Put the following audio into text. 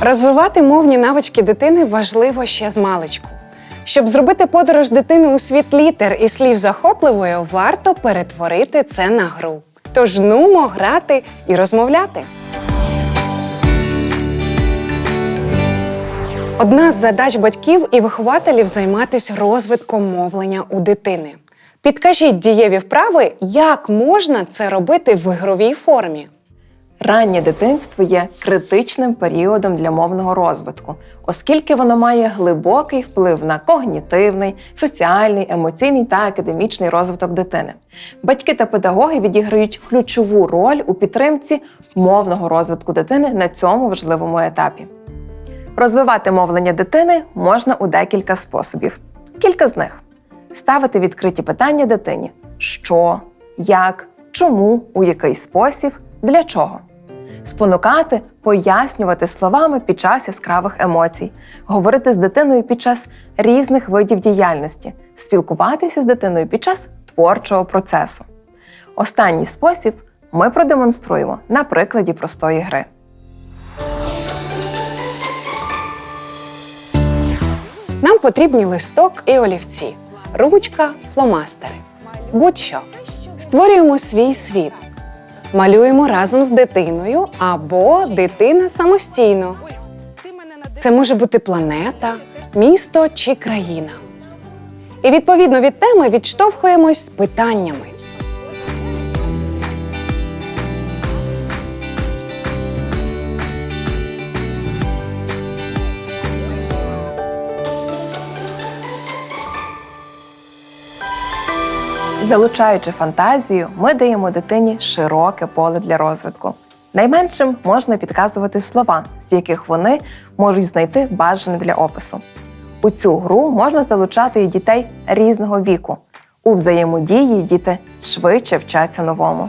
Розвивати мовні навички дитини важливо ще з маличку. Щоб зробити подорож дитини у світ літер і слів захопливою, варто перетворити це на гру. Тож нумо грати і розмовляти. Одна з задач батьків і вихователів займатися розвитком мовлення у дитини. Підкажіть дієві вправи, як можна це робити в ігровій формі. Раннє дитинство є критичним періодом для мовного розвитку, оскільки воно має глибокий вплив на когнітивний, соціальний, емоційний та академічний розвиток дитини. Батьки та педагоги відіграють ключову роль у підтримці мовного розвитку дитини на цьому важливому етапі. Розвивати мовлення дитини можна у декілька способів. Кілька з них: ставити відкриті питання дитині: що, як, чому, у який спосіб, для чого. Спонукати, пояснювати словами під час яскравих емоцій, говорити з дитиною під час різних видів діяльності, спілкуватися з дитиною під час творчого процесу. Останній спосіб ми продемонструємо на прикладі простої гри. Нам потрібні листок і олівці, ручка, фломастери. Будь-що. Створюємо свій світ. Малюємо разом з дитиною або дитина самостійно. Це може бути планета, місто чи країна. І відповідно від теми відштовхуємось з питаннями. Залучаючи фантазію, ми даємо дитині широке поле для розвитку. Найменшим можна підказувати слова, з яких вони можуть знайти бажане для опису. У цю гру можна залучати і дітей різного віку. У взаємодії діти швидше вчаться новому.